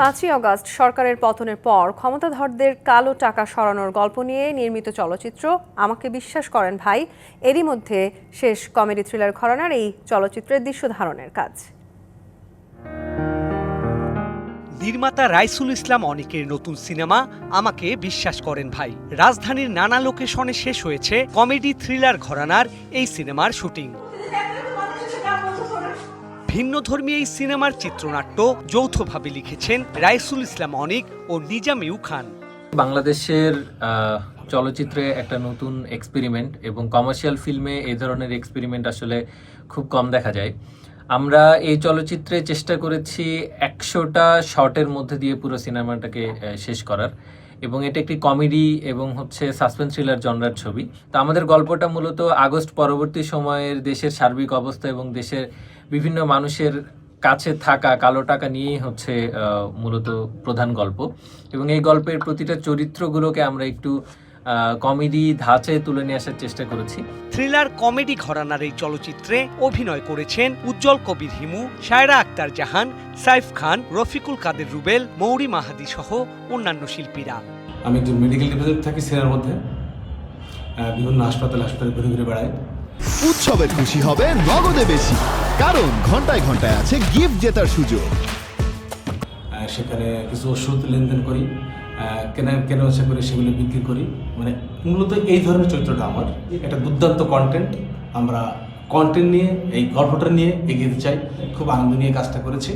পাঁচই অগস্ট সরকারের পতনের পর ক্ষমতাধরদের কালো টাকা সরানোর গল্প নিয়ে নির্মিত চলচ্চিত্র আমাকে বিশ্বাস করেন ভাই। এরই মধ্যে শেষ কমেডি থ্রিলার ঘরানার এই চলচ্চিত্রের দৃশ্য ধারণের কাজ। নির্মাতা রাইসুল ইসলাম অনিকের নতুন সিনেমা আমাকে বিশ্বাস করেন ভাই। রাজধানীর নানা লোকেশনে শেষ হয়েছে কমেডি থ্রিলার ঘরানার এই সিনেমার শুটিং। ভিন্নধর্মী এই সিনেমার চিত্রনাট্য যৌথভাবে লিখেছেন রাইসুল ইসলাম অনিক ও নিজামিউ খান। বাংলাদেশের চলচ্চিত্রে একটা নতুন এক্সপেরিমেন্ট এবং কমার্শিয়াল ফিল্মে এই ধরনের এক্সপেরিমেন্ট আসলে খুব কম দেখা যায়। আমরা এই চলচ্চিত্রে চেষ্টা করেছি একশোটা শর্টের মধ্যে দিয়ে পুরো সিনেমাটাকে শেষ করার এবং এটা একটি কমেডি এবং হচ্ছে সাসপেন্স থ্রিলার জনরার ছবি। তো আমাদের গল্পটা মূলত আগস্ট পরবর্তী সময়ের দেশের সার্বিক অবস্থা এবং দেশের বিভিন্ন মানুষের কাছে থাকা কালো টাকা নিয়েই হচ্ছে মূলত প্রধান গল্প। এবং এই গল্পের প্রতিটা চরিত্রগুলোকে আমরা একটু কমেডি ধাঁচে তুলে নিয়ে আসার চেষ্টা করেছি। থ্রিলার কমেডি ঘরানার এই চলচ্চিত্রে অভিনয় করেছেন উজ্জ্বল কবির হিমু সায়রা আক্তার জাহান সাইফ খান রফিকুল কাদের রুবেল মৌরি মাহাদি সহ অন্যান্য শিল্পীরা। আমি একজন মেডিকেল রিপ্রেজেন্টেটিভ থাকি সিনেমার মধ্যে বিভিন্ন হাসপাতাল হাসপাতালে ঘুরে ঘুরে বেড়াই। উৎসবের খুশি হবে নগদে বেশি, কারণ ঘন্টায় ঘন্টায় আছে গিফট জেতার সুযোগ। সেখানে কিছু ওষুধ লেনদেন করি কেনা কেনা বেচা করে সেগুলো বিক্রি করি। মানে মূলত এই ধরনের চরিত্রটা আমার। একটা দুর্দান্ত কন্টেন্ট আমরা কন্টেন্ট নিয়ে, এই গল্পটা নিয়ে এগিয়ে চাই। খুব আনন্দ নিয়ে কাজটা করেছি।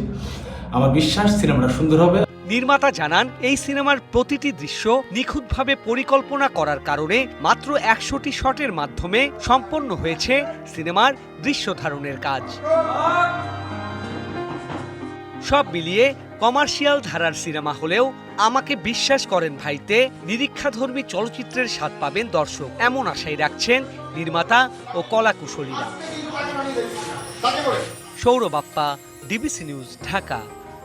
আমার বিশ্বাস সিনেমাটা সুন্দর হবে। নির্মাতা জানান, এই সিনেমার প্রতিটি দৃশ্য নিখুঁতভাবে পরিকল্পনা করার কারণে মাত্র একশোটি শটের মাধ্যমে সম্পন্ন হয়েছে সিনেমার দৃশ্য ধারণের কাজ। সব মিলিয়ে কমার্শিয়াল ধারার সিনেমা হলেও আমাকে বিশ্বাস করেন ভাইতে, নিরীক্ষাধর্মী চলচ্চিত্রের স্বাদ পাবেন দর্শক, এমন আশাই রাখছেন নির্মাতা ও কলাকুশলীরা। Sourabappa DBC news, Dhaka.